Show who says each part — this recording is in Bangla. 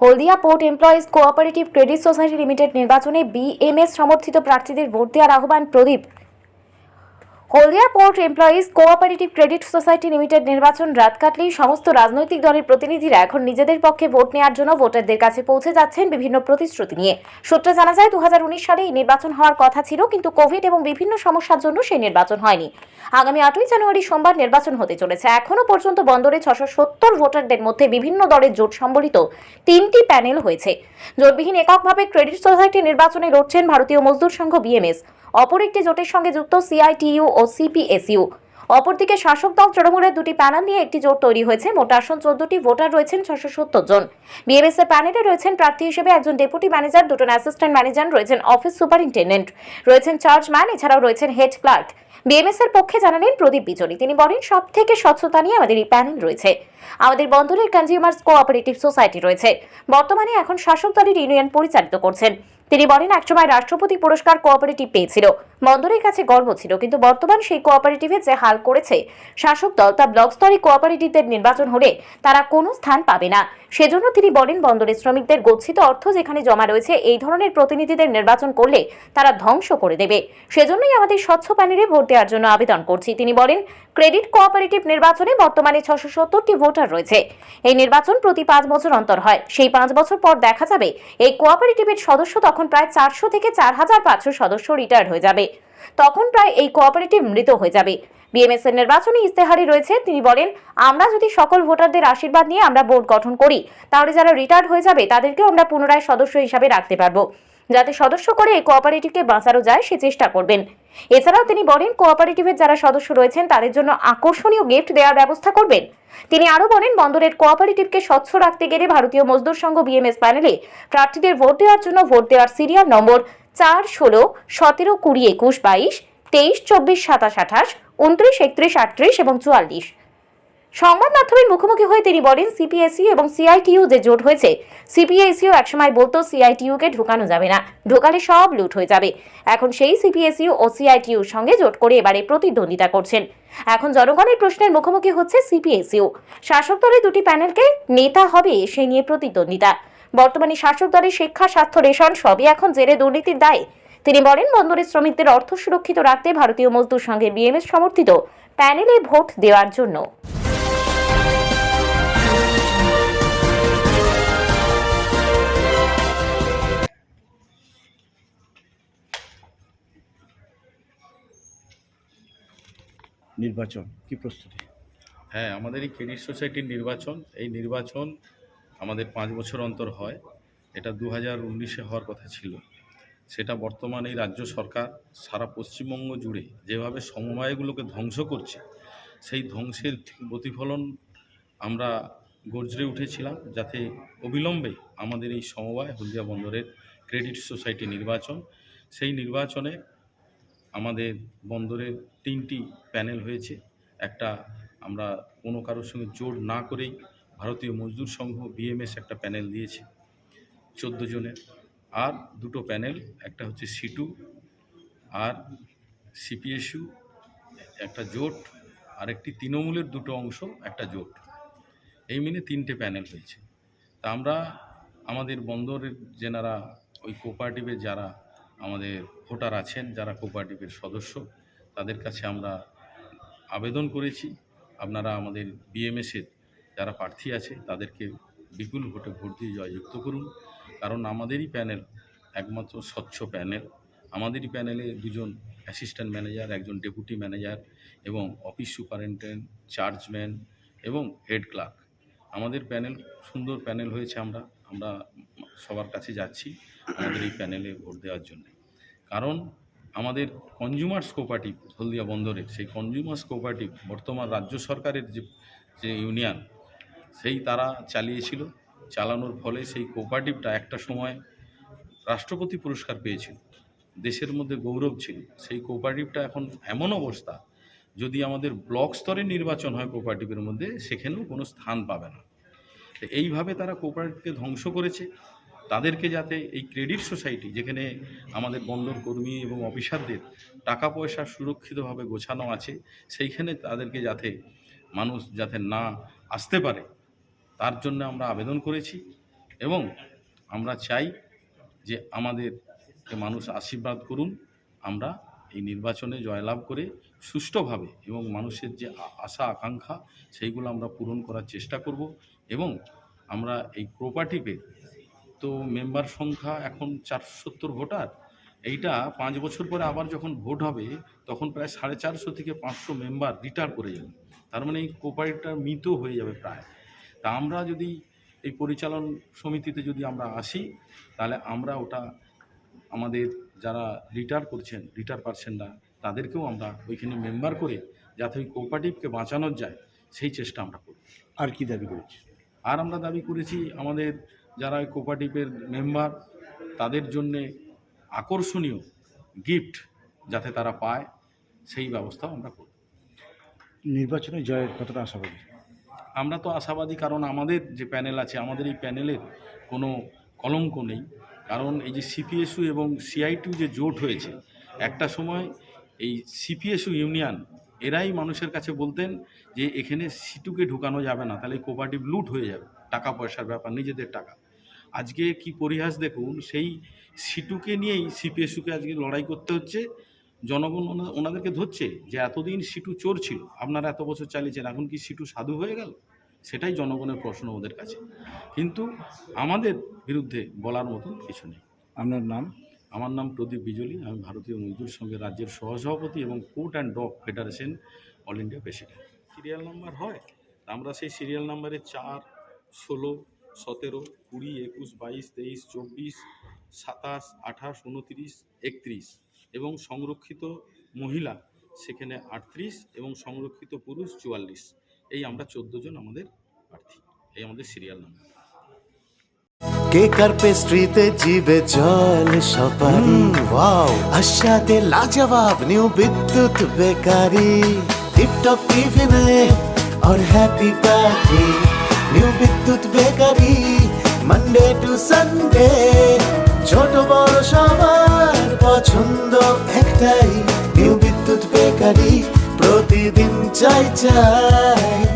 Speaker 1: Haldia port employees cooperative credit society limited নির্বাচনে বিএমএস সমর্থিত প্রার্থীদের ভোট দেওয়ার আহ্বান Pradip. Haldia port employees cooperative credit society limited নির্বাচন রাত কাটলেই সমস্ত রাজনৈতিক দলের প্রতিনিধিরা এখন নিজেদের পক্ষে ভোট নেওয়ার জন্য ভোটারদের কাছে পৌঁছে যাচ্ছেন বিভিন্ন প্রতিশ্রুতি নিয়ে। সূত্রে জানা যায় দু সালে এই নির্বাচন হওয়ার কথা ছিল, কিন্তু কোভিড এবং বিভিন্ন সমস্যার জন্য সেই নির্বাচন হয়নি। আগামী আটই জানুয়ারি সোমবার নির্বাচন হতে চলেছে। এখনও পর্যন্ত বন্দরে ছশো সত্তর ভোটারদের মধ্যে বিভিন্ন দলের জোট সম্বলিত তিনটি প্যানেল হয়েছে। জোটবিহীন এককভাবে ক্রেডিট সোসাইটি নির্বাচনে লড়ছেন ভারতীয় মজদুর সংঘ বিএমএস। অপর একটি জোটের সঙ্গে যুক্ত সিআইটিইউ ও সিপিএসইউ। অপরদিকে শাসক দল তৃণমূলের দুটি প্যানেল নিয়ে একটি জোট তৈরি হয়েছে। মোট আসন চোদ্দটি ভোটার রয়েছেন ছশো সত্তর জন। বিএমএস এর প্যানেলে রয়েছেন প্রার্থী হিসেবে একজন ডেপুটি ম্যানেজার, দুজন অ্যাসিস্ট্যান্ট ম্যানেজার, রয়েছেন অফিস সুপারিনটেন্ডেন্ট। রয়েছেন চার্জ ম্যান, এছাড়াও রয়েছেন হেড ক্লার্ক। বিএমএস এর পক্ষে জানালেন প্রদীপ বিজনী। তিনি বলেন সব থেকে স্বচ্ছতা নিয়ে আমাদের এই প্যানেল রয়েছে। আমাদের বন্দরের কনজিউমার্স কোঅপারেটিভ সোসাইটি রয়েছে। বর্তমানে এখন শাসক দলের ইউনিয়ন পরিচালিত করছেন। তিনি বলেন, একসময় রাষ্ট্রপতি পুরস্কার কোঅপারেটিভ পেয়েছিল। বন্দরের কাছে গর্ব ছিল, কিন্তু বর্তমান সেই কোঅপারেটিভে যে হাল করেছে, শাসক দল তা ব্লক স্তরে কোঅপারেটিভদের নির্বাচন হলে তারা কোনো স্থান পাবে না। সেজন্য তিনি বলেন, বন্দরের শ্রমিকদের গচ্ছিত অর্থ যেখানে জমা রয়েছে, এই ধরনের প্রতিনিধিদের নির্বাচন করলে তারা ধ্বংস করে দেবে। সেজন্যই আমাদের স্বচ্ছ প্যানেলে ভোট দেওয়ার জন্য আবেদন করছি। তিনি বলেন ক্রেডিট কোঅপারেটিভ নির্বাচনে বর্তমানে ছশো সত্তরটি ভোটার রয়েছে। এই নির্বাচন প্রতি পাঁচ বছর অন্তর হয়। সেই পাঁচ বছর পর দেখা যাবে, এই কোঅপারেটিভের সদস্য তখন প্রায় চারশো থেকে চার হাজার পাঁচশো সদস্য রিটায়ার্ড হয়ে যাবে। তখন প্রায় এই কোঅপারেটিভ মৃত হয়ে যাবে। বিএমএস এর নির্বাচনী ইস্তেহারে রয়েছে, তিনি বলেন, আমরা যদি সকল ভোটারদের আশীর্বাদ নিয়ে আমরা বোর্ড গঠন করি, তাহলে যারা রিটায়ার্ড হয়ে যাবে, তাদেরকেও আমরা পুনরায় সদস্য হিসাবে রাখতে পারব। যাতে সদস্য করে এই কোঅপারেটিভকে বাঁচানো যায়, সে চেষ্টা করবেন। এছাড়াও তিনি বলেন কোঅপারেটিভের যারা সদস্য রয়েছেন, তাদের জন্য আকর্ষণীয় গিফট দেওয়ার ব্যবস্থা করবেন। তিনি আরও বলেন, বন্দরের কোঅপারেটিভকে স্বচ্ছ রাখতে গেলে ভারতীয় মজদুর সংঘ বিএমএস প্যানেলে প্রার্থীদের ভোট দেওয়ার জন্য ভোট দেওয়ার সিরিয়াল নম্বর চার ষোলো, সতেরো, কুড়ি, একুশ, বাইশ, তেইশ, চব্বিশ, সাতাশ, আঠাশ, উনত্রিশ, একত্রিশ, আটত্রিশ এবং চুয়াল্লিশ। সংবাদ মাধ্যমের মুখোমুখি হয়ে তিনি বলেন সিপিএসইউ এবং সিআইটিইউ যে জোট হয়েছে সিপিএসইউ একসময় বলতো সিআইটিইউকে ঢোকানো যাবে না, ঢোকালে সব লুট হয়ে যাবে। এখন সেই সিপিএসইউ ও সিআইটিইউর সঙ্গে জোট করে এবারে প্রতিদ্বন্দ্বিতা করছেন। এখন জনগণের প্রশ্নের মুখোমুখি হচ্ছে সিপিএসইউ। শাসক দলের দুটি প্যানেলকে নেতা হবে, সে নিয়ে প্রতিদ্বন্দ্বিতা। বর্তমানে শাসক দলের শিক্ষা, স্বাস্থ্য, রেশন সবই এখন জেরে দুর্নীতির দায়। তিনি বলেন, বন্দরের শ্রমিকদের অর্থ সুরক্ষিত রাখতে ভারতীয় মজদুর সঙ্গে বিএমএস সমর্থিত প্যানেলে ভোট দেওয়ার জন্য।
Speaker 2: নির্বাচন? কি প্রস্তুতি?
Speaker 3: হ্যাঁ আমাদের এই ক্রেডিট সোসাইটির নির্বাচন, এই নির্বাচন আমাদের পাঁচ বছর অন্তর হয়। এটা দু হাজার উনিশে হওয়ার কথা ছিল। সেটা বর্তমানে এই রাজ্য সরকার সারা পশ্চিমবঙ্গ জুড়ে যেভাবে সমবায়গুলোকে ধ্বংস করছে, সেই ধ্বংসের প্রতিফলন আমরা গর্জে উঠেছিলাম যাতে অবিলম্বে আমাদের এই সমবায় হলদিয়া বন্দরের ক্রেডিট সোসাইটি নির্বাচন, সেই নির্বাচনে আমাদের বন্দরের তিনটি প্যানেল হয়েছে। একটা আমরা কোনো কারোর সঙ্গে জোর না করেই ভারতীয় মজদুর সংঘ, বিএমএস একটা প্যানেল দিয়েছে চোদ্দ জনের। আর দুটো প্যানেল, একটা হচ্ছে সিটু আর সিপিএসইউ একটা জোট আর একটি তৃণমূলের দুটো অংশ, একটা জোট। এই মিলে তিনটে প্যানেল হয়েছে। তা আমরা আমাদের বন্দরের যেনারা ওই কোপারেটিভের যারা আমাদের ভোটার আছেন, যারা কোপারেটিভের সদস্য, তাদের কাছে আমরা আবেদন করেছি। আপনারা আমাদের বিএমএসের যারা প্রার্থী আছে, তাদেরকে বিপুল ভোটে ভোট দিয়ে জয়যুক্ত করুন। কারণ আমাদেরই প্যানেল একমাত্র স্বচ্ছ প্যানেল। আমাদেরই প্যানেলে দুজন অ্যাসিস্ট্যান্ট ম্যানেজার, একজন ডেপুটি ম্যানেজার এবং অফিস সুপারিনটেন্ডেন্ট, চার্জম্যান এবং হেড ক্লার্ক। আমাদের প্যানেল, সুন্দর প্যানেল হয়েছে আমরা। আমরা সবার কাছে যাচ্ছি আমাদের এই প্যানেলে ভোট দেওয়ার জন্য। কারণ আমাদের কনজিউমার্স কোপারেটিভ হলদিয়া বন্দরের, সেই কনজিউমার্স কোপারেটিভ বর্তমান রাজ্য সরকারের যে যে ইউনিয়ন সেই তারা চালিয়েছিল। চালানোর ফলে সেই কোপারেটিভটা একটা সময় রাষ্ট্রপতি পুরস্কার পেয়েছিল। দেশের মধ্যে গৌরব ছিল। সেই কোপারেটিভটা এখন এমন অবস্থা, যদি আমাদের ব্লক স্তরে নির্বাচন হয় কোপারেটিভের মধ্যে, সেখানেও কোনো স্থান পাবে না। এইভাবে তারা কোপারেটিভকে ধ্বংস করেছে। তাদেরকে যাতে এই ক্রেডিট সোসাইটি, যেখানে আমাদের বন্দর কর্মী এবং অফিসারদের টাকা পয়সা সুরক্ষিতভাবে গোছানো আছে, সেইখানে তাদেরকে যাতে মানুষ যাতে না আসতে পারে, তার জন্য আমরা আবেদন করেছি এবং আমরা চাই যে আমাদের মানুষ আশীর্বাদ করুন। আমরা এই নির্বাচনে জয়লাভ করে সুষ্ঠুভাবে এবং মানুষের যে আশা, আকাঙ্ক্ষা, সেইগুলো আমরা পূরণ করার চেষ্টা করব এবং আমরা এই কোপারেটিভে তো মেম্বার সংখ্যা এখন চারশো সত্তর ভোটার, এইটা পাঁচ বছর পরে আবার যখন ভোট হবে, তখন প্রায় সাড়ে চারশো থেকে পাঁচশো মেম্বার রিটায়ার করে যাবে। তার মানে এই কোপারেটিভটা মৃত হয়ে যাবে প্রায়। তা আমরা যদি এই পরিচালন সমিতিতে যদি আমরা আসি, তাহলে আমরা ওটা আমাদের যারা রিটার করছেন রিটার পারছেন না তাদেরকেও আমরা ওইখানে মেম্বার করে যাতে ওই কোপারেটিভকে বাঁচানো যায় সেই চেষ্টা আমরা করি।
Speaker 2: আর কি দাবি করেছি
Speaker 3: আর আমরা দাবি করেছি আমাদের যারা ওই কোপারেটিভের মেম্বার তাদের জন্যে আকর্ষণীয় গিফট যাতে তারা পায় সেই ব্যবস্থাও আমরা করি।
Speaker 2: নির্বাচনে জয়ের কতটা আশাবাদী?
Speaker 3: আমরা তো আশাবাদী কারণ আমাদের যে প্যানেল আছে আমাদের এই প্যানেলের কোনো কলঙ্ক নেই। কারণ এই যে সিপিএসইউ এবং সিআইটিউ যে জোট হয়েছে, একটা সময় এই সিপিএসইউ ইউনিয়ন এরাই মানুষের কাছে বলতেন যে এখানে সিটুকে ঢুকানো যাবে না, তাহলে কোপারেটিভ লুট হয়ে যাবে, টাকা পয়সার ব্যাপার, নিজেদের টাকা। আজকে কি পরিহাস দেখুন, সেই সিটুকে নিয়েই সিপিএসইউকে আজকে লড়াই করতে হচ্ছে, জনগণ ওনা- ওনাদেরকে ধরছে যে এতদিন সিটু চোর ছিল, আপনারা এত বছর চালিয়েছেন, এখন কি সিটু সাধু হয়ে গেল? সেটাই জনগণের প্রশ্ন ওদের কাছে। কিন্তু আমাদের বিরুদ্ধে বলার মতন কিছু নেই।
Speaker 2: আপনার নাম?
Speaker 3: আমার নাম প্রদীপ বিজলি আমি ভারতীয় মজদুর সঙ্গে রাজ্যের সহসভাপতি এবং court and dog federation all India president. Serial number হয়? আমরা সেই সিরিয়াল নাম্বারে চার ষোলো সতেরো কুড়ি একুশ বাইশ তেইশ চব্বিশ সাতাশ আঠাশ উনত্রিশ একত্রিশ এবং সংরক্ষিত মহিলা সেখানে আটত্রিশ এবং সংরক্ষিত পুরুষ চুয়াল্লিশ। এই আমরা চোদ্দো জন আমাদের প্রার্থী এই আমাদের সিরিয়াল নাম্বার
Speaker 4: কেক আর পেস্ট্রিতে জিবে জল সপারি ওয়াও আশাতে লাজবাব নিউ বিদ্যুৎ বেকারি টিপটপ টিফিনে और happy party new Bidyut bakery Monday to Sunday ছোট বড় সবার পছন্দ একটাই নিউ বিদ্যুৎ বেকারি প্রতিদিন চাই চাই।